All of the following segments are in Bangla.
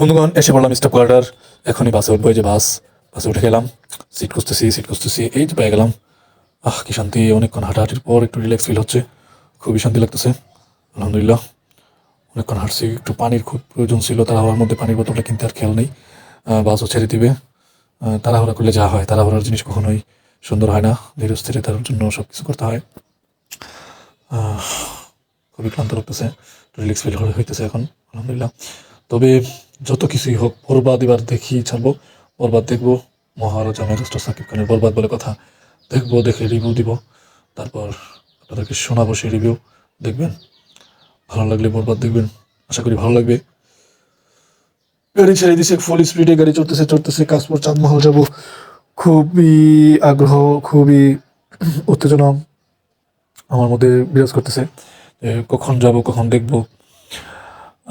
বন্ধুগণ, এসে পড়লাম স্টপ কোয়ার্টার এখনই বাসে উঠবো যে বাস। বাসে উঠে গেলাম। সিট খুঁজতেছি সিট খুঁজতেছি, এই তো পেয়ে গেলাম। আহ, কি শান্তি, অনেকক্ষণ হাঁটাহাঁটির পর একটু রিল্যাক্স ফিল হচ্ছে। খুবই শান্তি লাগতেছে, আলহামদুলিল্লাহ। অনেকক্ষণ হাঁটছি, একটু পানির খুব প্রয়োজন ছিল, তাড়াহুড়ার মধ্যে পানির বোতলটা কিনতে আর খেয়াল নেই। বাসও ছেড়ে দিবে। তাড়াহুড়া করলে যা হয়, তাড়াহুড়ার জিনিস কখনোই সুন্দর হয় না। ধীরে স্থিরে তার জন্য সব কিছু করতে হয়। খুবই ক্লান্ত লাগতেছে রিল্যাক্স ফিল হইতেছে এখন, আলহামদুলিল্লাহ। তবে যত কিছুই হোক, বরবাদ এবার দেখি ছাড়বো। বরবাদ দেখব। মহারাজা মেগাস্টার সাকিব খানের বরবাদ বলে কথা। দেখব, দেখে রিভিউ দিব। তারপর আপনাদেরকে শোনাবো সেই রিভিউ দেখবেন? ভালো লাগলে বরবাদ দেখবেন। আশা করি ভালো লাগবে। গাড়ি ছেড়ে দিছে ফুল স্পিডে গাড়ি চলতেছে চলতেছে কাশপুর চাঁদমহল যাব। খুবই আগ্রহ, খুবই উত্তেজনা আমার মধ্যে বিরাজ করতেছে। কখন যাব, কখন দেখব।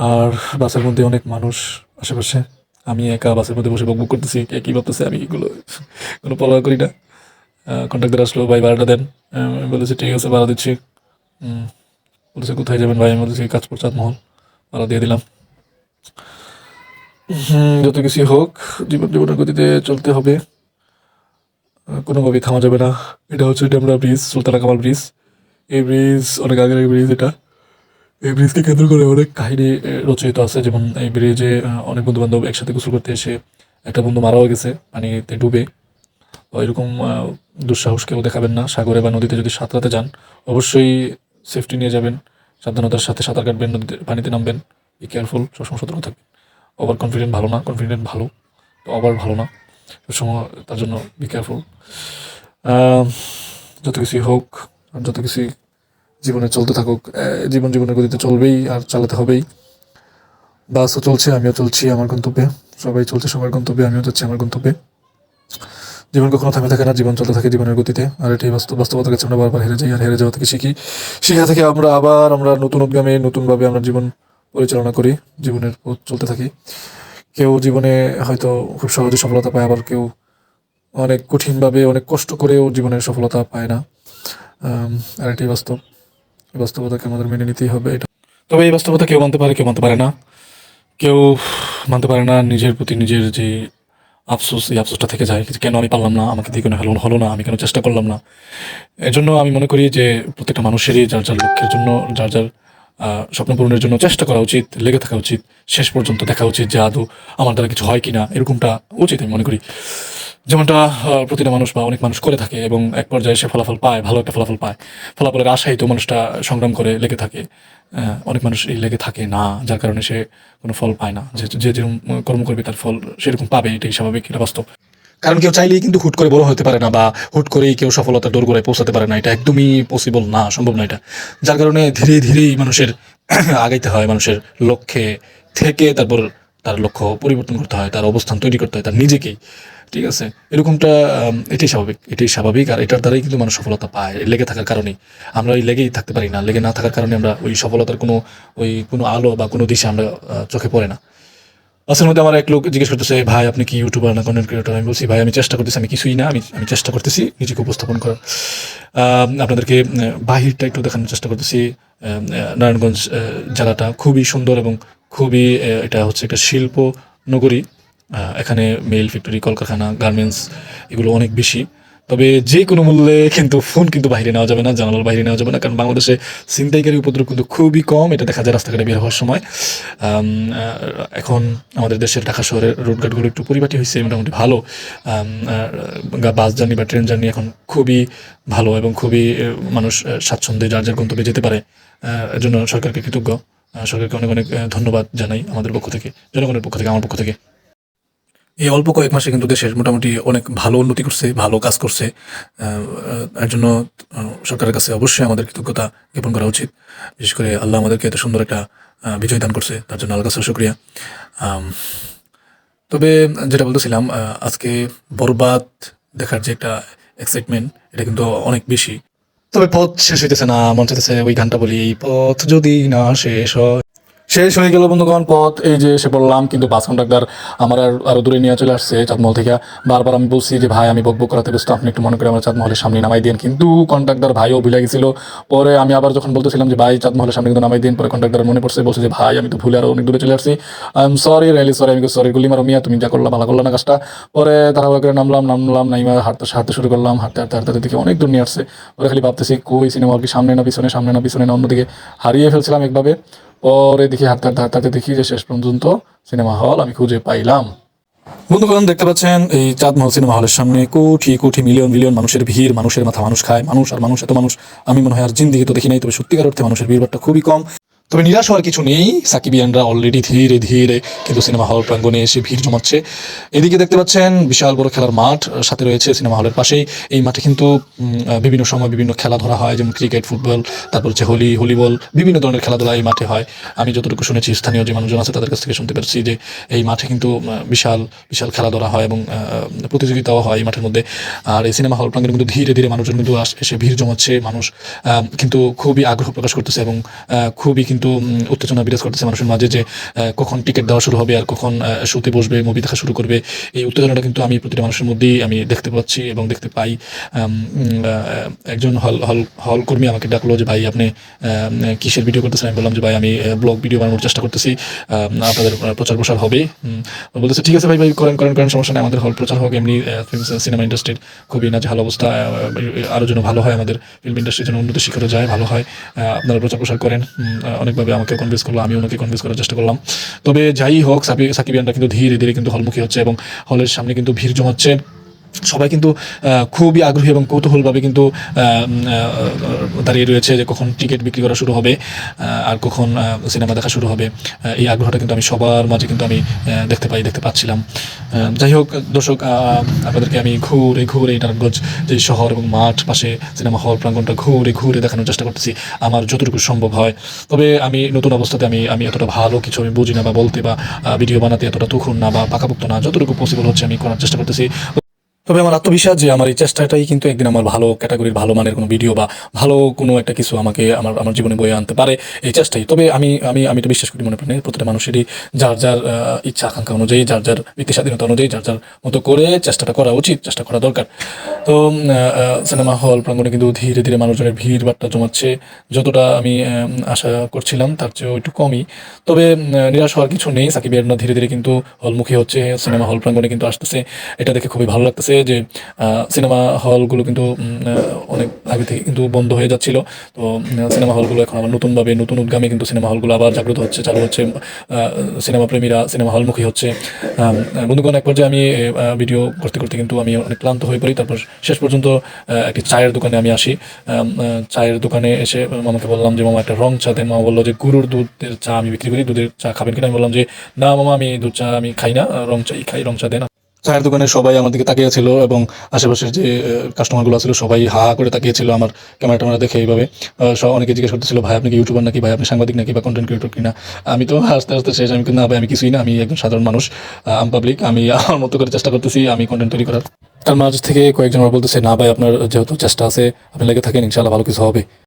আর বাসের মধ্যে অনেক মানুষ। আশেপাশে। আমি একা বাসের মধ্যে বসে বকবক করতেছি, কে কী ভাবতেছে, আমি এগুলো কোনো পরোয়া করি না। কন্ট্রাক্টর আসলো, ভাই, ভাড়াটা দেন। আমি বলেছি ঠিক আছে, ভাড়া দিচ্ছি। বলেছে কোথায় যাবেন ভাই? আমি বলেছি কাজপুর চাঁদমহল, ভাড়া দিয়ে দিলাম। যত কিছুই হোক, জীবন জীবনের গতিতে চলতে হবে। কোনোভাবেই থামা যাবে না। এটা হচ্ছে ডেমরা ব্রিজ, সুলতানা কামাল ব্রিজ। এই ব্রিজ অনেক আগের ব্রিজ এটা। এই ব্রিজকে কেন্দ্র করে অনেক কাহিনী রচিত আছে। যেমন এই ব্রিজে অনেক বন্ধু বান্ধব একসাথে গোসল করতে এসে একটা বন্ধু মারাও গেছে, পানিতে ডুবে। এরকম দুঃসাহস কেউ দেখাবেন না। সাগরে বা নদীতে যদি সাঁতরাতে যান, অবশ্যই সেফটি নিয়ে যাবেন। সাবধানতার সাথে সাঁতার কাটবেন, নদীতে পানিতে নামবেন। বি কেয়ারফুল সবসময় সতর্ক থাকবেন। ওভার কনফিডেন্ট ভালো না কনফিডেন্ট ভালো। তো ওভার ভালো না। সবসময় তার জন্য বি কেয়ারফুল যত কিছুই হোক যত কিছুই জীবনে চলতে থাকুক জীবন জীবনের গতিতে চলবেই আর চালাতে হবেই। বাসও চলছে, আমিও চলছি, আমার গন্তব্যে। সবাই চলছে, সবার গন্তব্যে, আমিও যাচ্ছি, আমার গন্তব্যে। জীবন কখনো থামে থাকে না, জীবন চলতে থাকে জীবনের গতিতে। আর এটাই বাস্তব বাস্তবতার কাছে আমরা বারবার হেরে যাই, আর হেরে যাওয়া থেকে শিখি। সেখান থেকে আমরা আবার, আমরা নতুন উদ্যমে, নতুনভাবে আমরা জীবন পরিচালনা করি, জীবনের পথ চলতে থাকি। কেউ জীবনে হয়তো খুব সহজে সফলতা পায়, আবার কেউ অনেক কঠিনভাবে, অনেক কষ্ট করেও জীবনের সফলতা পায় না। আর এটাই বাস্তব। বাস্তবতাকে আমাদের মেনে নিতেই হবে, এটা। তবে এই বাস্তবতা কেউ মানতে পারে, কেউ মানতে পারে না। কেউ মানতে পারে না নিজের প্রতি নিজের যে আফসোস, এই আফসোসটা থেকে যায় কেন আমি পারলাম না, আমাকে দিয়ে কেন হলো হলো না, আমি কেন চেষ্টা করলাম না। এর জন্য আমি মনে করি যে প্রত্যেকটা মানুষেরই যার যার লক্ষ্যের জন্য, যার যার স্বপ্ন পূরণের জন্য চেষ্টা করা উচিত, লেগে থাকা উচিত, শেষ পর্যন্ত দেখা উচিত যে আদৌ আমার দ্বারা কিছু হয় কি না এরকমটা উচিত আমি মনে করি। যেমনটা প্রতিটা মানুষ বা অনেক মানুষ করে থাকে এবং এক পর্যায়ে সে ফলাফল পায়, ভালো একটা ফলাফল পায়। ফলাফলের আশায় তো মানুষটা সংগ্রাম করে লেগে থাকে। অনেক মানুষ এই লেগে থাকে না, যার কারণে সে কোনো ফল পায় না। যে যে যেরকম কর্ম করবে তার ফল সেরকম পাবে, এটাই স্বাভাবিক, এটা বাস্তব। কারণ কেউ চাইলেই কিন্তু হুট করে বড় হতে পারে না বা হুট করেই কেউ সফলতা সফলতার দোরগোড়ায় পৌঁছাতে পারে না, এটা একদমই পসিবল না, সম্ভব না এটা। যার কারণে ধীরে ধীরেই মানুষের আগাইতে হয়, মানুষের লক্ষ্যে থেকে তারপর তার লক্ষ্য পরিবর্তন করতে হয়, তার অবস্থান তৈরি করতে হয়, তার নিজেকেই। ঠিক আছে? এরকমটা এটাই স্বাভাবিক এটাই স্বাভাবিক। আর এটার দ্বারাই কিন্তু মানুষ সফলতা পায়, লেগে থাকার কারণেই। আমরা ওই লেগেই থাকতে পারি না, লেগে না থাকার কারণে আমরা ওই সফলতার কোনো, ওই কোনো আলো বা কোনো দিশা আমরা চোখে পড়ে না। বাসের মধ্যে আমার এক লোক জিজ্ঞেস করতেছে ভাই, আপনি কি ইউটিউবার না কন্টেন্ট ক্রিয়েটর আমি বলছি, ভাই, আমি চেষ্টা করতেছি, আমি কিছুই না, আমি আমি চেষ্টা করতেছি নিজেকে উপস্থাপন করার। আপনাদেরকে বাহিরটা একটু দেখানোর চেষ্টা করতেছি। নারায়ণগঞ্জ জেলাটা খুবই সুন্দর এবং খুবই এটা হচ্ছে একটা শিল্প নগরী এখানে মেল, ফ্যাক্টরি, কলকারখানা, গার্মেন্টস, এগুলো অনেক বেশি। তবে যে কোনো মূল্যে কিন্তু ফোন কিন্তু বাইরে নেওয়া যাবে না, জানালার বাইরে নেওয়া যাবে না, কারণ বাংলাদেশে ছিনতাইকারী উপদ্রব কিন্তু খুবই কম, এটা দেখা যায় রাস্তাঘাটে বের হওয়ার সময়। এখন আমাদের দেশের ঢাকা শহরের রোডঘাটগুলো একটু পরিপাটি হয়েছে, মোটামুটি ভালো। বাস জার্নি বা ট্রেন জার্নি এখন খুবই ভালো এবং খুবই মানুষ স্বাচ্ছন্দ্যে যার যার গন্তব্যে যেতে পারে। এর জন্য সরকারকে কৃতজ্ঞ। সরকারকে অনেক অনেক ধন্যবাদ জানাই আমাদের পক্ষ থেকে, জনগণের পক্ষ থেকে, আমার পক্ষ থেকে। এই অল্প কয়েক মাসে কিন্তু দেশের মোটামুটি অনেক ভালো উন্নতি করছে ভালো কাজ করছে। এর জন্য সরকারের কাছে অবশ্যই আমাদের কৃতজ্ঞতা জ্ঞাপন করা উচিত। বিশেষ করে আল্লাহ আমাদেরকে এত সুন্দর একটা বিজয় দান করছে তার জন্য আল্লাহ কাছে শুক্রিয়া। আম, তবে যেটা বলতেছিলাম আজকে বরবাদ দেখার যে একটা এক্সাইটমেন্ট এটা কিন্তু অনেক বেশি। তবে পথ শেষ হইতেছে না মন চাইতেছে ওই গানটা বলি পথ যদি না শেষ হয়। শেষ হয়ে গেল বন্ধুগণ পথ। এই যে এসে বললাম কিন্তু বাস কন্ডাক্টর আমার আর দূরে নিয়ে চলে আসছে চাঁদমহল থেকে। বারবার আমি বলছি যে, ভাই, আমি বকবক করাতে ব্যস্ত, আপনি একটু মনে করে আমার চাঁদমহলের সামনে নামাই দিন। কিন্তু কন্ট্রাক্টর ভাইও ভুলে গেছিল। পরে আমি আবার যখন বলতেছিলাম যে, ভাই, চাঁদমহলের সামনে কিন্তু নামাই দিন, পরে কন্ট্রাক্টর মনে পড়ছে, বলছে যে, ভাই, আমি তো ভুলে আরও অনেক দূরে চলে আসছি। I am sorry really sorry আমি সরি গুলি মারো মিয়া, তুমি যা করলাম ভালো করলা না কাজটা। পরে তাড়াহুড়ো করে নামলাম নামলাম, নাইমা হাঁটতে হাঁটতে শুরু করলাম, হাঁটতে হাঁটতে হাঁটতে দেখি অনেক দূর নিয়ে আসছে। পরে খালি ভাবতেছি, কই, সিনেমা হল কি সামনে না পিছনে, সামনে না পিছনে না অন্যদিকে হারিয়ে ফেলছিলাম একভাবে। পরে দেখি হাঁটতে হাঁটতে দেখি যে শেষ পর্যন্ত সিনেমা হল আমি খুঁজে পাইলাম। বন্ধুগণ, দেখতে পাচ্ছেন, এই চাঁদমহল সিনেমা হলের সামনে কোটি কোটি মিলিয়ন মিলিয়ন মানুষের ভিড়, মানুষের মাথা, মানুষ খায়, মানুষ আর মানুষ, এত মানুষ, আমি মনে হয় আর জিন্দিগি তো দেখি নাই, তবে সত্যিকার অর্থে মানুষের ভিড়ভাড়টা খুবই কম। তবে নিরাশ হওয়ার কিছু নেই। সাকিবিয়ানরা অলরেডি ধীরে ধীরে কিন্তু সিনেমা হল প্রাঙ্গণে এসে ভিড় জমাচ্ছে। এদিকে দেখতে পাচ্ছেন বিশাল বড় খেলার মাঠ সাথে রয়েছে সিনেমা হলের পাশেই। এই মাঠে কিন্তু বিভিন্ন সময় বিভিন্ন খেলা ধরা হয়, যেমন ক্রিকেট, ফুটবল, তারপর হচ্ছে হোলি, ভলিবল, বিভিন্ন ধরনের খেলাধুলা এই মাঠে হয়। আমি যতটুকু শুনেছি, স্থানীয় যে মানুষজন আছে তাদের কাছ থেকে শুনতে পারছি যে এই মাঠে কিন্তু বিশাল বিশাল খেলা ধরা হয় এবং প্রতিযোগিতাও হয় এই মাঠের মধ্যে। আর এই সিনেমা হল প্রাঙ্গণে কিন্তু ধীরে ধীরে মানুষজন কিন্তু এসে ভিড় জমাচ্ছে। মানুষ কিন্তু খুবই আগ্রহ প্রকাশ করতেছে এবং খুবই কিন্তু উম, উত্তেজনা বিরাজ করতেছে মানুষের মাঝে যে কখন টিকিট দেওয়া শুরু হবে আর কখন শুতে বসবে মুভি দেখা শুরু করবে। এই উত্তেজনাটা কিন্তু আমি প্রতিটা মানুষের মধ্যেই আমি দেখতে পাচ্ছি এবং দেখতে পাই। একজন হল হল হল কর্মী আমাকে ডাকলো যে ভাই আপনি কিসের ভিডিও করতেছেন? আমি বললাম যে ভাই আমি ব্লগ ভিডিও বানানোর চেষ্টা করতেছি। আপনাদের প্রচার প্রসার হবে। বলতেছে ঠিক আছে ভাই ভাই করেন করেন করেন সমস্যা নেই আমাদের হল প্রচার হোক। এমনি সিনেমা ইন্ডাস্ট্রির খুবই নাজেহাল অবস্থা। আরও যেন ভালো হয় আমাদের ফিল্ম ইন্ডাস্ট্রি যেন উন্নত শিখরে যায় ভালো হয়। আপনারা প্রচার প্রসার করেন। অনেকভাবে আমাকে কনভিন্স করল আমি ওনাকে কনভিন্স করার চেষ্টা করলাম। তবে যাই হোক সাকিব সাকিবিয়ানরা কিন্তু ধীরে ধীরে কিন্তু হলমুখী হচ্ছে এবং হলের সামনে কিন্তু ভিড় জমাচ্ছে। সবাই কিন্তু খুবই আগ্রহী এবং কৌতূহলভাবে কিন্তু দাঁড়িয়ে রয়েছে যে কখন টিকিট বিক্রি করা শুরু হবে আর কখন সিনেমা দেখা শুরু হবে। এই আগ্রহটা কিন্তু আমি সবার মাঝে কিন্তু আমি দেখতে পাই, দেখতে পাচ্ছিলাম। যাই হোক, দর্শক আপনাদেরকে আমি ঘুরে ঘুরে নারায়ণগঞ্জ যে শহর এবং মাঠ পাশে সিনেমা হল প্রাঙ্গণটা ঘুরে ঘুরে দেখানোর চেষ্টা করতেছি, আমার যতটুকু সম্ভব হয়। তবে আমি নতুন অবস্থাতে আমি আমি এতটা ভালো কিছু আমি বুঝি না বা বলতে বা ভিডিও বানাতে এতটা তুখুন না বা পাকাপোক্ত না, যতটুকু পসিবল হচ্ছে আমি করার চেষ্টা করতেছি। তবে আমার আত্মবিশ্বাস যে আমার এই চেষ্টাটাই কিন্তু একদিন আমার ভালো ক্যাটাগরির, ভালো মানের কোনো ভিডিও বা ভালো কোনো একটা কিছু আমাকে, আমার আমার জীবনে বয়ে আনতে পারে এই চেষ্টাই। তবে আমি আমি আমি তো বিশ্বাস করি মনে প্রাণে প্রতিটা মানুষেরই যার যার ইচ্ছা, আকাঙ্ক্ষা অনুযায়ী, যার যার ব্যক্তি স্বাধীনতা অনুযায়ী, যার যার মতো করে চেষ্টাটা করা উচিত, চেষ্টা করা দরকার। তো সিনেমা হল প্রাঙ্গণে কিন্তু ধীরে ধীরে মানুষজনের ভিড় বাট্টা জমাচ্ছে। যতটা আমি আশা করছিলাম তার চেয়েও একটু কমই। তবে নিরাশ হওয়ার কিছু নেই। সাকিব এরনা ধীরে ধীরে কিন্তু হলমুখী হচ্ছে। সিনেমা হল প্রাঙ্গণে কিন্তু আসতেছে। এটা দেখে খুবই ভালো লাগতেছে। যে সিনেমা হলগুলো কিন্তু অনেক আগে থেকে কিন্তু বন্ধ হয়ে যাচ্ছিল। তো সিনেমা হলগুলো এখন আবার নতুনভাবে নতুন উদ্গামে কিন্তু সিনেমা হলগুলো আবার জাগ্রত হচ্ছে, চালু হচ্ছে সিনেমা প্রেমীরা সিনেমা হলমুখী হচ্ছে। বন্ধুগণ, এক পর্যায়ে আমি ভিডিও করতে করতে কিন্তু আমি অনেক ক্লান্ত হয়ে পড়ি। তারপর শেষ পর্যন্ত একটি চায়ের দোকানে আমি আসি। চায়ের দোকানে এসে মামাকে বললাম যে, মামা, একটা রং চা দেন। মামা বলল যে, গরুর দুধের চা আমি বিক্রি করি, দুধের চা খাবেন কিনা? আমি বললাম যে, না মামা, আমি দুধ চা আমি খাই না, রং চাই, খাই, রং চা দেন। চায়ের দোকানে সবাই আমার দিকে তাকিয়েছিল এবং আশেপাশের যে কাস্টমারগুলো ছিল সবাই হা করে তাকিয়েছিল আমার ক্যামেরা ট্যামেরা দেখে এইভাবে। সব অনেকে জিজ্ঞেস করতেছিল, ভাই, আপনি কি ইউটিউবার নাকি? ভাই, আপনি সাংবাদিক নাকি বা কন্টেন্ট ক্রিয়েটর কিনা? আমি তো আস্তে আস্তে শেষ, আমি কিন্তু ভাই, আমি কিছুই না, আমি একজন সাধারণ মানুষ আম পাবলিক আমি আমার মতো করে চেষ্টা করতেছি, আমি কন্টেন্ট তৈরি করার। তার মাঝ থেকে কয়েকজন বলতেছে, না, ভাই, আপনার যেহেতু চেষ্টা আছে, আপনি লেগে থাকেন ইনশাল্লাহ ভালো কিছু হবে।